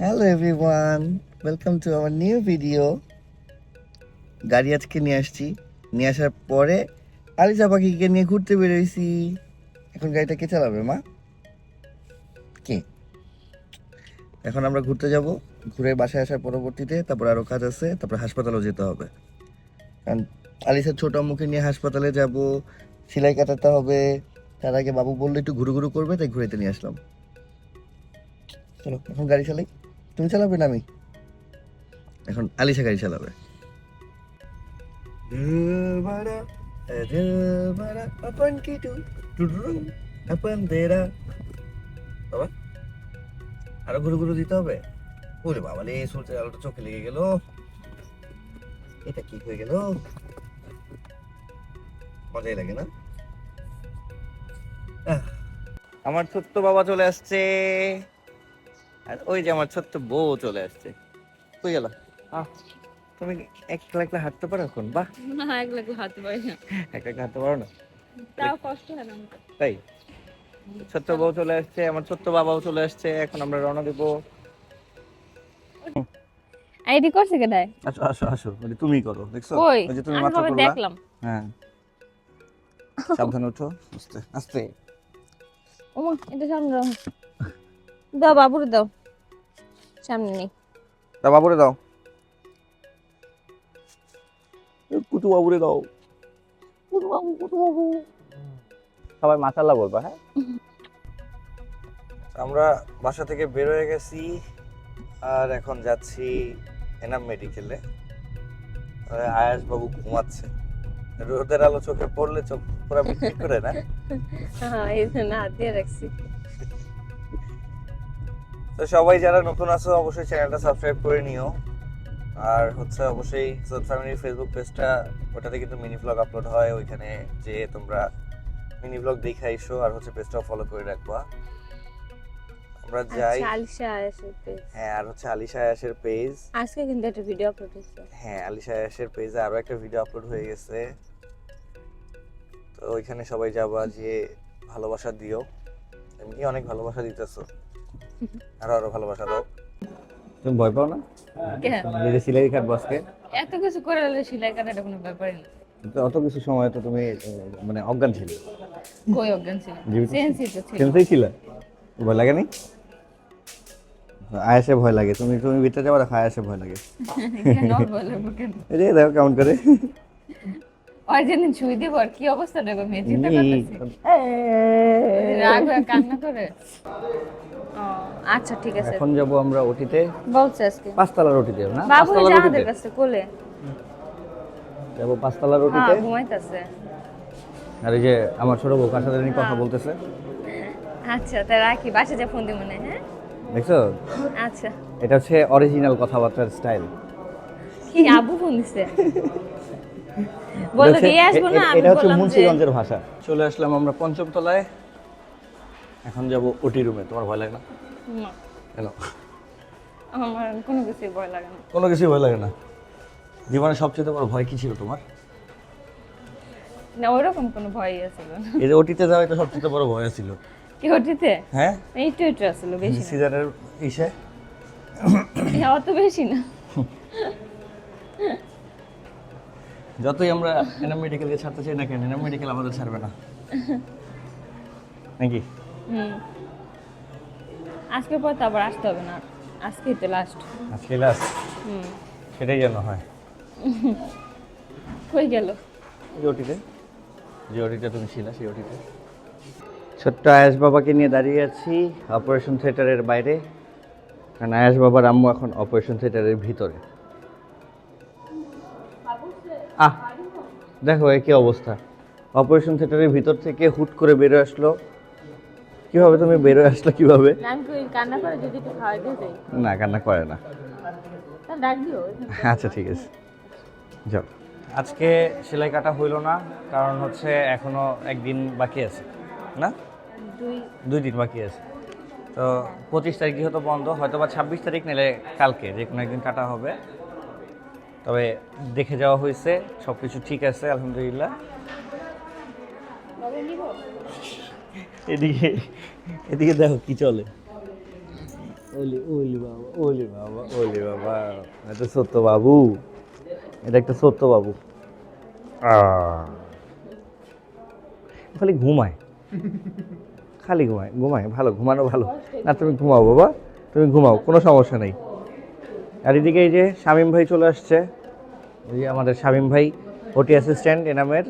Hello everyone welcome to our new video গাড়ি আজকে নিয়ে আসছি। নিয়ে আসার পরে আলিজা পাখিকে নিয়ে ঘুরতে বেরোইছি। এখন গাড়িটা কে চালাবে, মা? কে? এখন আমরা ঘুরতে যাব। ঘুরে বাসায় আসার পরবর্তীতে তারপর আরও কাজ আছে, তারপর হাসপাতালেও যেতে হবে। কারণ আলিসার ছোট মুখে নিয়ে হাসপাতালে যাব, সেলাই কাটাতে হবে। তার আগে বাবু বলল একটু ঘুরু ঘুরু করবে, তাই ঘুরেতে নিয়ে আসলাম। চলো, এখন গাড়ি চালাই। তুমি চালাবে না আমি? এখন আলিশা গাড়ি চালাবে। কি আরও ঘুরে ঘুরে দিতে হবে? বলে বাবা রে সূর্যের আলোটা চোখে লেগে গেল। এটা কি হয়ে গেল? মজাই লাগে না? আমার ছোট্ট বাবা চলে আসছে। আর ওই যে আমার ছোট্ট বউ চলে আসছে। কই গেল? তুমি একলা একলা হাঁটতে পারো এখন? বাহ। না একলা একলা হাতে পারি না। একা একা হাঁটতে পারো না? তাও কষ্ট হয় না তাই? ছোট্ট বউ চলে আসছে আমার ছোট্ট বাবাও চলে আসছে এখন আমরা রওনা দিব। আইডি করছে কেডায় আসো আসো আসো। ওটা তুমিই করো দেখছ? ওই যে তুমি মাত্র করলা। দেখলাম। হ্যাঁ। সাবধানে ওঠো আস্তে আস্তে। ওমা এটা সামনে রাখো। দাও বাবুরে দাও। সামনে নেই। তা বাবুরে দাও। কুতু বাবুরে দাও। কুতু বাবু কুতু বাবু। সবাই মাশাল্লাহ বলবা হ্যাঁ? আমরা বাসা থেকে বের হয়ে গেছি আর এখন যাচ্ছি এনাম মেডিকেলে। আয়াস বাবু ঘুমাচ্ছে। রোদের আলো চোখে পড়লে চোখ পুরো বিক্রি করে না? হ্যাঁ এই জন্য হাত দিয়ে রাখছি। তো সবাই যারা নতুন আছো অবশ্যই চ্যানেলটা সাবস্ক্রাইব করে নিও। আর হচ্ছে অবশ্যই সৌদ ফ্যামিলির ফেসবুক পেজটা ওটাতে কিন্তু মিনি ব্লগ আপলোড হয়। ওইখানে যে তোমরা মিনি ব্লগ দেখে আইসো আর হচ্ছে পেজটাও ফলো করে রাখবা। আমরা যাই। আচ্ছা আলিশা আয়াসের পেজ হ্যাঁ আর হচ্ছে আলিশা আয়াসের পেজ আজকে কিন্তু একটা ভিডিও আপলোড হয়েছে। হ্যাঁ আলিশা আয়াসের পেজে আরও একটা ভিডিও আপলোড হয়ে গেছে। তো ওইখানে সবাই যাবা যে ভালোবাসা দিও। এমনি অনেক ভালোবাসা দিতেছো। আরও আরও ভালোবাসা দাও। তুমি ভয় পাও না? নিজে সিলাই কাটবো আজকে এত কিছু করে হলে সেলাই কাটাটা কোনো ব্যাপারই না। অত কিছু সময় তো তুমি মানে অজ্ঞান ছিলে। কই অজ্ঞান ছিল? তো ছিল। সেন্সেই ছিল? ভয় লাগে নি আয়াসে ভয় লাগে। তুমি তুমি ভিতরে যাব দেখো আয়াসে ভয় লাগে। এই যে দেখো কেমন করে। ওই যেদিন ছুঁই দিব আর কি অবস্থা দেখো মেয়ে চিন্তা করতেছি। রাগ কান্না করে। আচ্ছা ঠিক আছে। এখন যাব আমরা ওটিতে। বলছে আজকে? পাঁচতলার ওটিতে না? বাবু আমাদের কাছে কোলে? যাব হ্যাঁ ঘুমাইতেছে। আর এই যে আমার ছোট বউ কার কথা বলতেছে। আচ্ছা তা রাখি বাসা যা ফোন দিব মনে হ্যাঁ? দেখছ? আচ্ছা। এটা হচ্ছে অরিজিনাল কথাবার্তার স্টাইল কি আবু ফোন দিছে? বলল দিয়ে আসব না? আমি এটা হচ্ছে মুন্সিগঞ্জের ভাষা। চলে আসলাম আমরা পঞ্চম তলায় এখন যাব ওটি রুমে তোমার ভয় লাগে না? না, কেন? আমার কোনো কিছুই ভয় লাগে না। কোনো কিছুই ভয় লাগে না? জীবনে সবচেয়ে বড় ভয় কি ছিল তোমার? না ওরকম কোনো ভয়ই আছিল না। এই যে ওটিতে যাওয়া এটা সবচেয়ে বড় ভয় ছিল কি ওটিতে হ্যাঁ? এইটু একটু আসছিল বেশি না। সিজারের ইসে? অত বেশি না। যতই আমরা এনাম মেডিকেলকে ছাড়তে চাই না কেন এনাম মেডিকেল আমাদের ছাড়বে না। নাকি? হুম। আজকের পর তো আবার আসতে হবে না। আজকে তো লাস্ট আজকে লাস্ট হুম। সেটাই যেন হয়। কই গেল? যে ওটিতে যে ওটিতে তুমি ছিল সেই ওটিতে ছোট্ট আয়াস বাবাকে নিয়ে দাঁড়িয়ে আছি অপারেশন থিয়েটারের বাইরে। কারণ আয়াস বাবার আম্মু এখন অপারেশন থিয়েটারের ভিতরে। আহ দেখো এ কি অবস্থা। অপারেশন থিয়েটারের ভিতর থেকে হুট করে বেরো আসলো। কীভাবে তুমি বেরো আসলে কীভাবে? কান্না করে যদি একটু খাওয়াই দিয়ে যাই না কান্না করে না। আচ্ছা ঠিক আছে। যাও। আজকে সেলাই কাটা হইল না কারণ হচ্ছে এখনও একদিন বাকি আছে না? দুই। দুই দিন বাকি আছে। তো পঁচিশ তারিখ যেহেতু বন্ধ হয়তো বা ছাব্বিশ তারিখ নিলে কালকে যে কোনো একদিন কাটা হবে। তবে দেখে যাওয়া হয়েছে সব কিছু ঠিক আছে আলহামদুলিল্লাহ। এদিকে এদিকে দেখো কি চলে। ওলি ওলি বাবা ওলি বাবা ওলি বাবা। এটা সত্য বাবু। এটা একটা সত্য বাবু। আহ। খালি ঘুমায়। খালি ঘুমায় ঘুমায় ভালো ঘুমানো ভালো। না তুমি ঘুমাও বাবা তুমি ঘুমাও কোনো সমস্যা নেই। আর এদিকে এই যে শামীম ভাই চলে আসছে। এই যে আমাদের শামীম ভাই ওটি অ্যাসিস্ট্যান্ট এনামের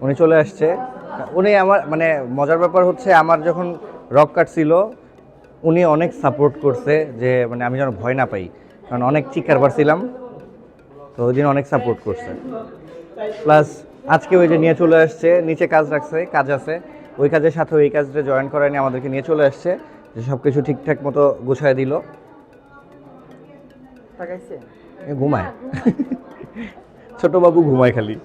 উনি চলে আসছে। উনি আমার মানে মজার ব্যাপার হচ্ছে আমার যখন রক কাটছিল উনি অনেক সাপোর্ট করছে যে মানে আমি যেন ভয় না পাই কারণ অনেক চিকার পারছিলাম তো ওই দিন অনেক সাপোর্ট করছে। প্লাস আজকে ওই যে নিয়ে চলে আসছে নিচে কাজ রাখছে কাজ আছে ওই কাজের সাথে ওই কাজটা জয়েন করায় নিয়ে আমাদেরকে নিয়ে চলে আসছে যে সব কিছু ঠিকঠাক মতো গুছায় দিল। ঘুমায়। ছোট বাবু ঘুমায় খালি।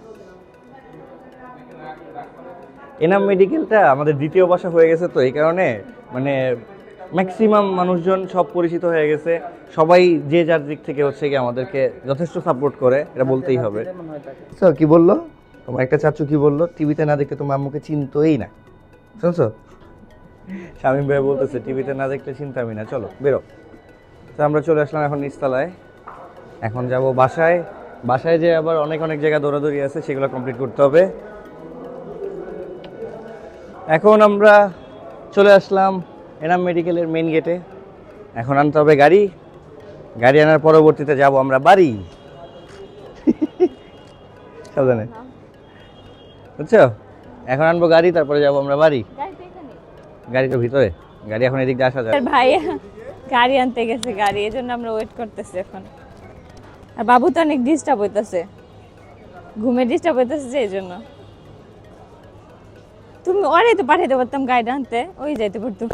এনাম মেডিকেলটা আমাদের দ্বিতীয় বাসা হয়ে গেছে তো এই কারণে মানে ম্যাক্সিমাম মানুষজন সব পরিচিত হয়ে গেছে। সবাই যে যার দিক থেকে হচ্ছে কি আমাদেরকে যথেষ্ট সাপোর্ট করে এটা বলতেই হবে। স্যার কি বলল? তোমার একটা চাচু কি বলল? টিভিতে না দেখলে তোমার আম্মুকে চিনতোই না। শুনছো? শামীম ভাই বলতেছে টিভিতে না দেখলে চিন্তামি না। চলো বেরো। তো আমরা চলে আসলাম এখন নিচতলায়। এখন যাব বাসায়। বাসায় যে আবার অনেক অনেক জায়গা দৌড়াদৌড়ি আছে সেগুলো কমপ্লিট করতে হবে। এখন আমরা চলে আসলাম এনাম মেডিকেলের মেন গেটে এখন আনতে হবে গাড়ি। গাড়ি আনার পরবর্তীতে যাব আমরা বাড়ি। সাবধানে। বুঝছ? এখন আনব গাড়ি, তারপরে যাব আমরা বাড়ি। গাড়ি তো ভিতরে। গাড়ি এখন এদিক দিয়ে আসা যায় ভাই, গাড়ি আনতে গেছে গাড়ি এই জন্য আমরা ওয়েট করতেছি এখন। আর বাবু তো অনেক ডিস্টার্ব হইতেছে। ঘুমে ডিস্টার্ব হইতেছে যে এই জন্য তুমি ওরাই তো পাঠাইতে পারতাম গাড়ি আনতে। ওই যাইতে পারতাম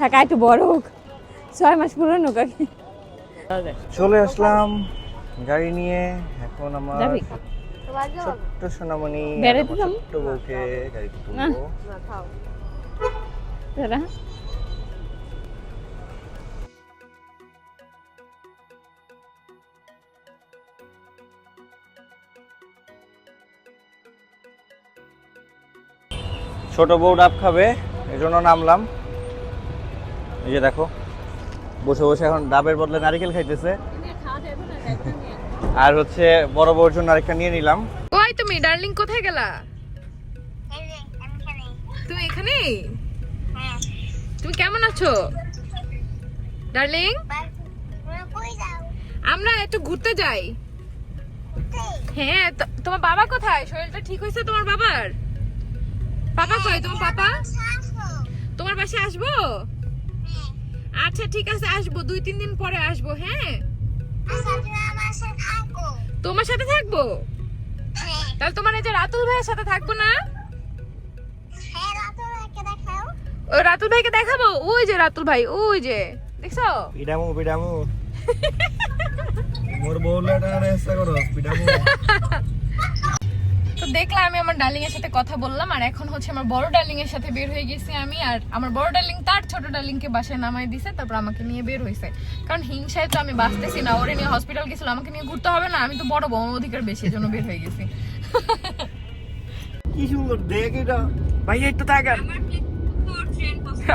থাকা একটু বড় হোক। ছয় মাস পুরনো কাকি। চলে আসলাম গাড়ি নিয়ে। এখন আমার ছোট্ট সোনামণি? ছোট্ট বউকে গাড়িতে। তুলবো। ছোট বউ ডাব খাবে এই জন্য নামলাম। এই যে দেখো বসে বসে এখন ডাবের বদলে নারিকেল খাইতেছে। আর হচ্ছে বড় বউর জন্য আরেকটা নিয়ে নিলাম। ওই তুমি ডার্লিং কোথায় গেলা? তুমি এখানে তুমি কেমন আছো? ডার্লিং? আমরা একটু ঘুরতে যাই। হ্যাঁ তো- তোমার বাবা কোথায়? শরীরটা ঠিক হয়েছে তোমার বাবার? পাপা কই? তোমার পাপা? তোমার বাসায় আসব? আচ্ছা ঠিক আছে আসব। দুই তিন দিন পরে আসব হ্যাঁ? তোমার সাথে থাকব? তাহলে তোমার এই যে রাতুল ভাইয়ের সাথে থাকব না? ওই রাতুল ভাইকে দেখাবো? ওই যে রাতুল ভাই ওই যে। দেখছ? পিডামু পিডামু। মোর করো পিডামু। দেখলাম আমি আমার ডার্লিং এর সাথে কথা বললাম আর এখন হচ্ছে আমার বড় ডার্লিং এর সাথে বের হয়ে গেছি আমি আর আমার বড় ডার্লিং তার ছোট ডার্লিং কে বাসায় নামাই দিছে তারপর আমাকে নিয়ে বের হয়েছে কারণ হিংসায় তো আমি বাঁচতেছি না ওরে নিয়ে হসপিটাল গেছিল আমাকে নিয়ে ঘুরতে হবে না আমি তো বড় আমার অধিকার বেশি জন্য বের হয়ে গেছি। কি সুন্দর দেখ এটা। ভাই একটু তাকান।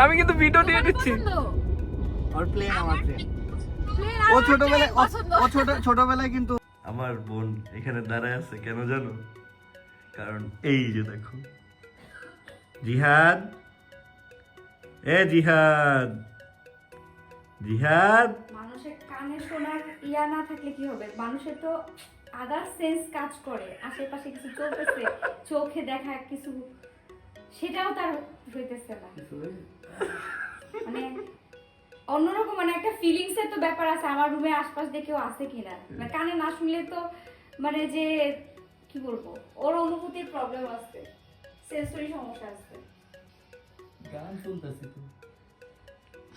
আমি কিন্তু ভিডিও দিয়ে দিচ্ছি। আর প্লেন আমার ও ছোটবেলায় ও- ও ছোট ছোটবেলায় কিন্তু আমার বোন এখানে দাঁড়ায় আছে কেন জানো? কারণ এই যে দেখো। জিহাদ? এ জিহাদ! জিহাদ? মানুষের কানে শোনার ইয়া না থাকলে কি হবে? মানুষের তো আদার সেন্স কাজ করে আশেপাশে কিছু চলতেছে চোখে দেখা কিছু সেটাও তার হইতেছে না। মানে অন্যরকম মানে একটা ফিলিংস এর তো ব্যাপার আছে আমার রুমে আশপাশ কেউ আছে কিনা? মানে কানে না শুনলে তো মানে যে কি বলব? ওর অনুভূতির প্রবলেম আছে। সেন্সরি সমস্যা আছে। গান শুনতেছি তো।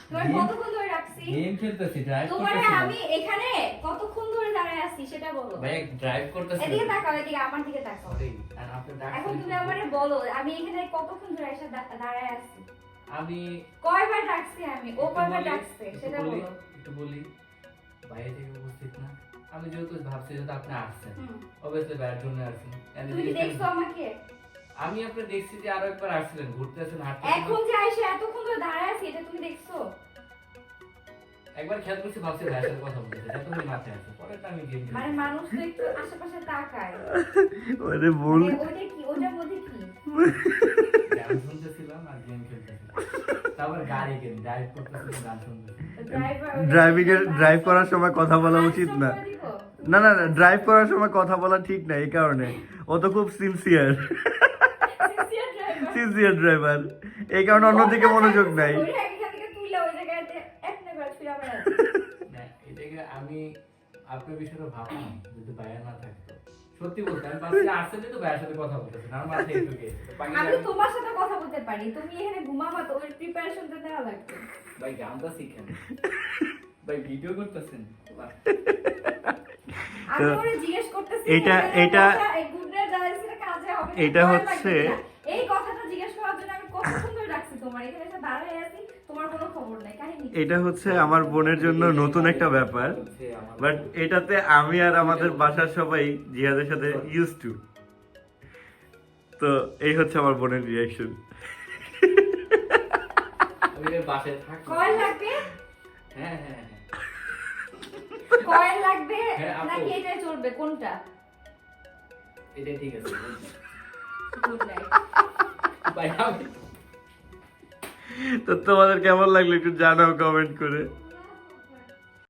তোমার কতক্ষণ ধরে রাখছি? গেম খেলতেছি ড্রাইভ তোমারে আমি এখানে কতক্ষণ ধরে দাঁড়ায় আছি সেটা বলো। ভাই ড্রাইভ করতেছি এদিকে তাকাও এদিকে আমার দিকে তাকাও। এখন তুমি আমারে বলো আমি এখানে কতক্ষণ ধরে এসে দাঁড়ায় আছি? আমি কয়বার ডাকছি আমি? ও কয়বার ডাকছে? সেটা বলো। একটু বলি। বাইরে থেকে উপস্থিত না? আমি যেহেতু ভাবছি যেহেতু আপনি আসছেন। অবশ্যই বাইরের জন্য আসছেন তুমি দেখছ আমাকে? আমি আপনি দেখছি যে আরও একবার আসছিলেন ঘুরতে আসছেন হাঁটতে এখন যে আইসে এতক্ষণ ধরে দাঁড়ায় আছি এটা তুমি দেখছ? একবার খেয়াল করছি ভাবছি ভাইয়ের কথা বলতে এটা তো ওর মাথায় আছে পরেরটা আমি গেম মানে মানুষ তো একটু আশেপাশে তাকায়। ওরে ভুল মানে ওইটা কি? ওটার মধ্যে কি? গান শুনতেছিলাম আর গেম খেলতেছিলাম। তারপর গাড়ি গেম ড্রাইভ করতেছিলাম গান শুনতেছিলাম। ড্রাইভার ড্রাইভিং এর ড্রাইভ করার সময় কথা বলা উচিত না। না না না ড্রাইভ করার সময় কথা বলা ঠিক না এই কারণে। ও তো খুব সিনসিয়ার সিনসিয়ার ড্রাইভার এই কারণে অন্যদিকে মনোযোগ নাই। ওই এখান থেকে তুলে ওই জায়গাতে এক না করে ছুঁড়ে আমরা না, এটাকে আমি আপনার বিষয়টা ভাবলাম যদি ভাইয়া না থাকতো। সত্যি বলতে আমি ভাবছি আসলে তো ভাইয়ের সাথে কথা বলতেছে না আমার মাথায় একটু গেছে। তো পাগলা আমি আমি- তোমার সাথে কথা বলতে পারি তুমি এখানে ঘুমাবা তো ওই প্রিপারেশন তো লাগবে। ভাই গানটা শিখেন। ভাই ভিডিও করতেছেন? তো ওরে জিজ্ঞেস করতেছি এটা- এটা- না, এটা হচ্ছে- এই কথাটা জিজ্ঞেস করার জন্য আমি কত সুন্দর রাখছি তোমার এখানে এসে দাঁড়ায় আছি তোমার কোনো খবর নাই কাহিনী এটা হচ্ছে আমার বোনের জন্য নতুন একটা ব্যাপার বাট এটাতে আমি আর আমাদের বাসার সবাই জিহাদের সাথে ইউজ টু তো এই হচ্ছে আমার বোনের রিয়াকশন বাসায় থাকি। লাগবে? হ্যাঁ হ্যাঁ হ্যাঁ। কয়েল লাগবে হ্যাঁ, নাকি এটাই চলবে? কোনটা? এটা ঠিক আছে তো তোমাদের কেমন লাগল একটু জানাও কমেন্ট করে।